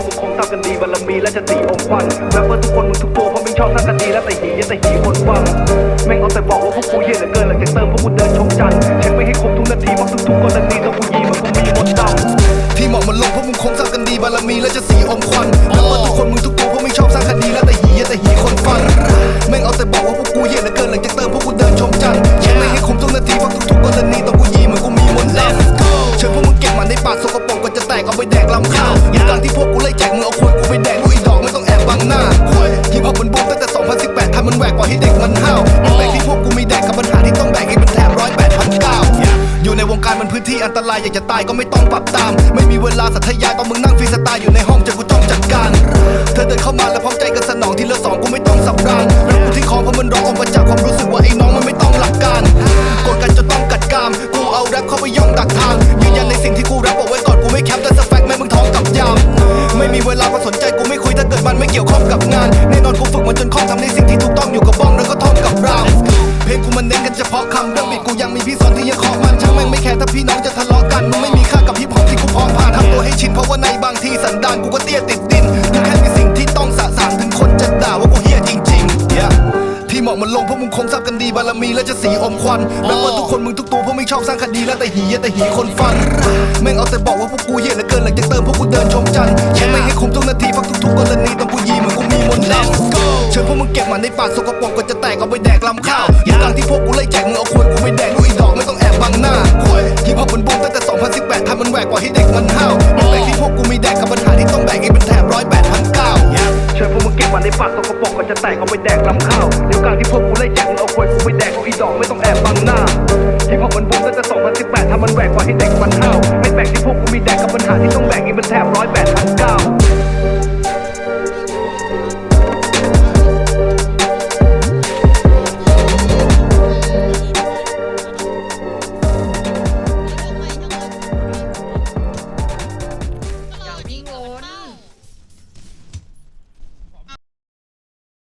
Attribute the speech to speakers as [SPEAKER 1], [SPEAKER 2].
[SPEAKER 1] บกันดีบารมีและจะตีองค์ควันแรปเปอร์ทุกคนมึงทุกตัวเพราะมึงชอบสร้างคดีและแต่หีแต่หีคนฟังแม่งเอาแต่บอกว่าพวกกูเหี้ยเหลือเกินหลังจากเติมพวกกูเดินชมจันทร์เช็คไม่ให้ครบทุกนาทีเพราะทุกๆกรณีต้องกูยีมันกูมีมนต์ดำ
[SPEAKER 2] ที่เหมาะมันลงเพราะมึงคงทราบกันดีบารมีและจะสีอมควันแรปเปอร์ทุกคนมึงทุกตัวเพราะไม่ชอบสร้างคดีและแต่หีแต่หีคนฟังแม่งเอาแต่บอกว่าพวกกูเหี้ยเหลือเกินหลังจากเติมพวกกูเดินชมจันทร์เช็คไม่ให้ครบทุกนาทีเพราะทุก ลำข้าอยู่กลางที่พวกกูไล่แจกมึงเอาควยกูไปแดกลูกอีดอกไม่ต้องแอบบังหน้าควยฮิปฮอปมันบูมตั้งแต่ 2018ทำมันแหวกกว่าให้เด็กมันห้าวมันแบกที่พวกกูมีแดกกับปัญหาที่ต้องแบกให้เป็นแถบร้อยแปดพันเก้าอยู่ในวงการมันพื้นที่อันตรายอยากจะตายก็ไม่ต้องปรับตาม ไม่มีเวลาสัทยายตอนมึงนั่งฟรีสไตล์อยู่ในห้องจะกูต้องจัดการ เธอเดินเข้ามาแล้วพร้อมใจกันสนองที่เละสองกูไม่ต้องสับรางรักกูที่คองเพราะมันร้องออกมาจากความรู้สึกว่าไอ้น้องมันไม่ต้องหลักการกดกันจนต้องกัดกาม กูเอาแรปเข้าไปย่องดักทางยืนยันในสิ่งที่กูแรปเอาไว้ก่อนกูไม่แคปแต่ ยามไม่มีเวลามาสนใจกูไม่คุยถ้าเกิดมันไม่เกี่ยวข้องกับงานแน่นอนกูฝึกมันจนคล่องทำในสิ่งที่ถูกต้องอยู่กับบ้องแล้วก็ท่องกับรามเพลงกูมันเน้นกันเฉพาะคำเรื่องบิดกูยังมีพี่สอนที่ยังขอมันช่างแม่งไม่แคร์ถ้าพี่น้องจะทะเลาะกันมึงไม่มี บารมีและจะสีอมควันแรปเปอร์ทุกคนมึงทุกตัวเพราะไม่ชอบสร้างคดีและแต่หีแต่หีคนฟังแม่งเอาแต่บอกว่าพวกกูเหี้ยเหลือเกินหลังจากเติมพวกกูเดินชมจันทร์แค่ไม่ให้คุมทุกนาทีฟักทุกๆกรณีต้องกูยีเหมือนกูมีมนต์ดำเชิญพวกมึงเก็บมันในปากสกปรกก็จะแตกเอาไปแดกลำข้าวยู่กลางที่พวกกูไล่แจกมึงเอาควยกูไปแดกลูกอีดอกไม่ต้องแอบบังหน้าควยที่พอมันบูมตั้งแต่2018ทำมันแหวกกว่าให้เด็กมันห้าว มันแห
[SPEAKER 1] วกกว่าที่เด็กมันเท้าไม่แบกที่พวกกูมีแดกกับปัญหาที่ต้องแบกอีกมันแถบร้อยแปดพันเก้า